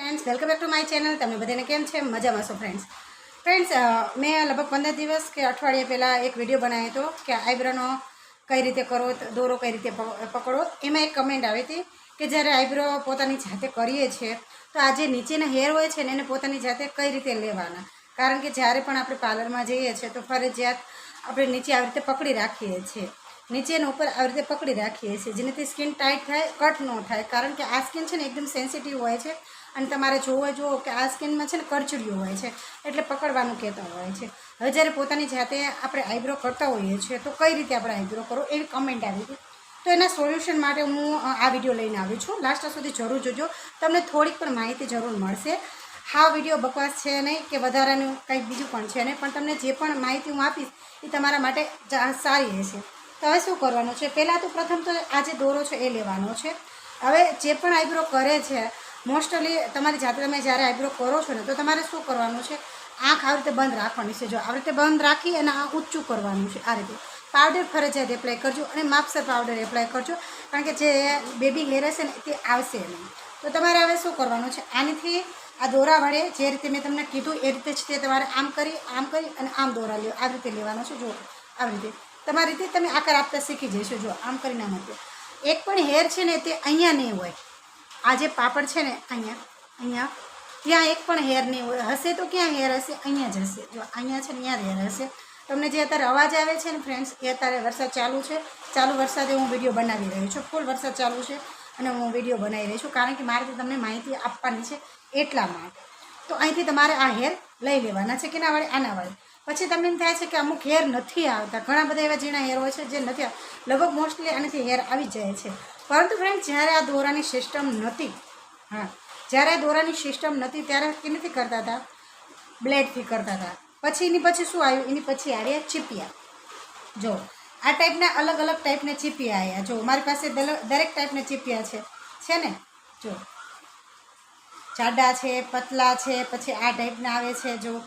Friends welcome back to my channel તમે બધાને કેમ છે? મજામાં છો ફ્રેન્ડ્સ ફ્રેન્ડ્સ મેં લગભગ પંદર દિવસ કે અઠવાડિયા પહેલાં એક વીડિયો બનાવ્યો હતો કે આઈબ્રોનો કઈ રીતે કરો, દોરો કઈ રીતે પકડો. એમાં એક કમેન્ટ આવી હતી કે જ્યારે આઈબ્રો પોતાની જાતે કરીએ છીએ તો આ જે નીચેના હેર હોય છે ને, એને પોતાની જાતે કઈ રીતે લેવાના? કારણ કે જ્યારે પણ આપણે પાર્લરમાં જઈએ છીએ, તો ફરજિયાત આપણે નીચે આવી રીતે પકડી રાખીએ છીએ. નીચેનો ઉપર આવી રીતે પકડી રાખીએ છીએ, જેનાથી સ્કિન ટાઈટ થાય કટ ન થાય. કારણ કે આ સ્કિન છે ને, એકદમ સેન્સિટિવ હોય છે. અને તમારે જોવો જુઓ કે આ સ્કિનમાં છે ને કરચડિયું હોય છે, એટલે પકડવાનું કહેતા હોય છે. હવે જ્યારે પોતાની જાતે આપણે આઈબ્રો કરતા હોઈએ છીએ, તો કઈ રીતે આપણે આઈબ્રો કરો એવી કમેન્ટ આવી હતી. તો એના સોલ્યુશન માટે હું આ વીડિયો લઈને આવી છું. લાસ્ટ સુધી જરૂર જોજો. તમને થોડીક પણ માહિતી જરૂર મળશે. હા વીડિયો બકવાસ છે નહીં કે વધારાનું કંઈક બીજું પણ છે નહીં, પણ તમને જે પણ માહિતી હું આપીશ, એ તમારા માટે સારી રહેશે. તો હવે શું કરવાનું છે? પહેલાં તો પ્રથમ તો આ જે દોરો છે એ લેવાનો છે. હવે જે પણ આઈબ્રો કરે છે મોસ્ટલી તમારી જાતે તમે જ્યારે આઈબ્રો કરો છો ને, તો તમારે શું કરવાનું છે? આંખ આવી રીતે બંધ રાખવાની છે. જો આવી રીતે બંધ રાખી અને આ ઊંચું કરવાનું છે, આ રીતે. પાવડર ફરજિયાત એપ્લાય કરજો અને માપસર પાવડર એપ્લાય કરજો. કારણ કે જે બેબી હેર હશે ને, તે આવશે નહીં. તો તમારે હવે શું કરવાનું છે? આનાથી આ દોરા વડે જે રીતે મેં તમને કીધું, એ રીતે જ તે તમારે આમ કરી આમ કરી અને આમ દોરા લ્યો. આવી રીતે લેવાનો છે. જો, આવી રીતે. તમારી રીતે તમે આકાર આપતા શીખી જશો. જો, આમ કરીને આમ આપો. એક પણ હેર છે ને, તે અહીંયા નહીં હોય. આ જે પાપડ છે ને, અહીંયા અહીંયા, ત્યાં એક પણ હેર નહીં હોય. હશે તો ક્યાં હેર હશે? અહીંયા જ હશે. જો, અહીંયા છે ને અહીંયા હેર હશે. તમને જે અત્યારે અવાજ આવે છે ને ફ્રેન્ડ્સ એ અત્યારે વરસાદ ચાલુ છે. ચાલુ વરસાદે હું વીડિયો બનાવી રહી છું. ફૂલ વરસાદ ચાલુ છે અને હું વીડિયો બનાવી રહી છું. કારણ કે મારે તો તમને માહિતી આપવાની છે એટલા માટે. તો અહીંથી તમારે આ હેર લઈ લેવાના છે કે ના વડે આના વડે પછી તમને એમ થાય છે કે અમુક હેર નથી આવતા. ઘણા બધા એવા ઝીણા હેર હોય છે જે નથી લગભગ મોસ્ટલી આનાથી હેર આવી જાય છે. પરંતુ ફ્રેન્ડ જ્યારે આ દોરાની સિસ્ટમ નહોતી હા, જ્યારે આ દોરાની સિસ્ટમ નહોતી ત્યારે કેમથી કરતા હતા. બ્લેડથી કરતા હતા. પછી એની પછી શું આવ્યું? એની પછી આવ્યા ચીપિયા. જો, આ ટાઈપના અલગ અલગ ટાઈપના ચીપિયા આવ્યા જો, મારી પાસે દરેક ટાઈપના ચીપિયા છે. છે ને? જો, જાડા છે, પતલા છે, પછી આ ટાઈપના આવે છે. જો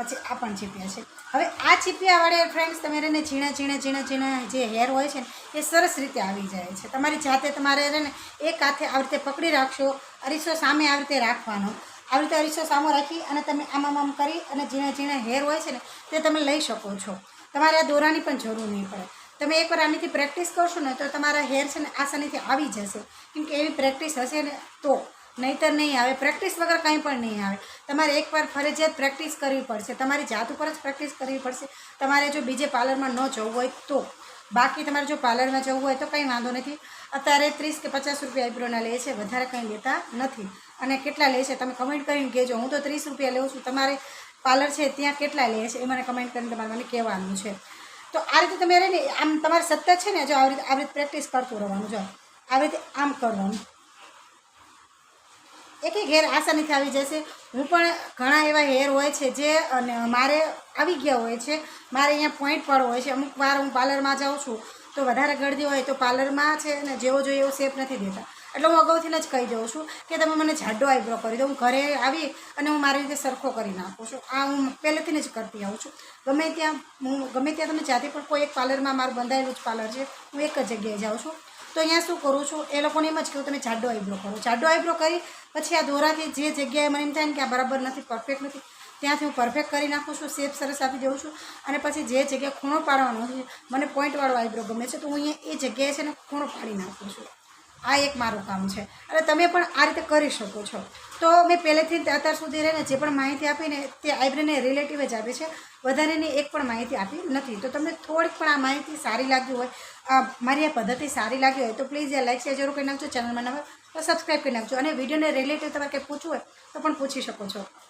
પછી આ પણ ચીપિયા છે. હવે આ ચીપિયા વડે ફ્રેન્ડ્સ તમે એને ઝીણા ઝીણા ઝીણા ઝીણા જે હેર હોય છે ને, એ સરસ રીતે આવી જાય છે. તમારી જાતે તમારે એને એક હાથે આવી રીતે પકડી રાખશો, અરીસો સામે આવી રીતે રાખવાનો. આવી રીતે અરીસો સામો રાખી અને તમે આમ આમ આમ કરી અને ઝીણા ઝીણા હેર હોય છે ને, તે તમે લઈ શકો છો. તમારે આ દોરાની પણ જરૂર નહીં પડે. તમે એકવાર આનીથી પ્રેક્ટિસ કરશો ને તો તમારા હેર છે ને આસાનીથી આવી જશે. કેમ કે એવી પ્રેક્ટિસ હશે ને તો. નહીંતર નહીં આવે. પ્રેક્ટિસ વગર કંઈ પણ નહીં આવે. તમારે એકવાર ફરજિયાત પ્રેક્ટિસ કરવી પડશે. તમારી જાત ઉપર જ પ્રેક્ટિસ કરવી પડશે. તમારે જો બીજે પાર્લરમાં ન જવું હોય તો. બાકી તમારે જો પાર્લરમાં જવું હોય તો કંઈ વાંધો નથી. અત્યારે ત્રીસ કે પચાસ રૂપિયા આઈબ્રોના લે છે. વધારે કંઈ લેતા નથી. અને કેટલા લે છે? તમે કમેન્ટ કરીને કહેજો. હું તો ત્રીસ રૂપિયા લઉં છું. તમારે પાર્લર છે ત્યાં કેટલા લે છે એ મને કમેન્ટ કરીને તમારે મને કહેવાનું છે. તો આ રીતે તમે રહે ને, આમ તમારે સતત છે ને, જો આવી રીતે આવી રીતે પ્રેક્ટિસ કરતું રહેવાનું. જો આવી રીતે આમ કરવાનું. એક હેર આસાનીથી આવી જશે. હું પણ ઘણા એવા હેર હોય છે જે, અને મારે આવી ગયા હોય છે. મારે અહીંયા પોઈન્ટ પર હોય છે. અમુક વાર હું પાર્લરમાં જાઉં છું, તો વધારે ગળદી હોય તો પાર્લરમાં છે ને જેવો જોઈએ એવો શેપ નથી દેતા. એટલે હું અગાઉથી જ કહી દઉં છું કે તમે મને જાડો આઈબ્રો કરી દો. હું ઘરે આવી અને હું મારી રીતે સરખો કરી નાખું છું. આ હું પહેલેથી જ કરતી આવું છું. ગમે ત્યાં, હું ગમે ત્યાં તમે જાતે પણ કોઈ એક પાર્લરમાં મારું બંધાયેલું જ પાર્લર છે, હું એક જ જગ્યાએ જાઉં છું. તો અહીંયા શું કરું છું? એ લોકોને એમ જ કહું, તમે જાડો આઈબ્રો કરો. જાડો આઈબ્રો કરી પછી આ દોરાથી જે જગ્યાએ મને એમ થાય ને કે આ બરાબર નથી પરફેક્ટ નથી, ત્યાંથી હું પરફેક્ટ કરી નાખું છું શેપ સરસ આપી દઉં છું અને પછી જે જગ્યાએ ખૂણો પાડવાનો છે, મને પોઈન્ટવાળો આઈબ્રો ગમે છે, તો હું અહીંયા એ જગ્યાએ છે ને ખૂણો પાડી નાખું છું. આ એક મારું કામ છે. અને તમે પણ આ રીતે કરી શકો છો. તો મેં પહેલેથી અત્યાર સુધી રહીને જે પણ માહિતી આપીને તે આઈબ્રેને રિલેટિવ જ આપી છે. વધારેની એક પણ માહિતી આપી નથી. તો તમને થોડીક પણ આ માહિતી સારી લાગી હોય મારી આ પદ્ધતિ સારી લાગી હોય, તો પ્લીઝ એ લાઈક શેર જરૂર કરી નાખજો ચેનલમાં નવા તો સબસ્ક્રાઈબ કરી નાખજો. અને વિડીયોને રિલેટિવ તમારે કંઈ પૂછવું હોય તો પણ પૂછી શકો છો.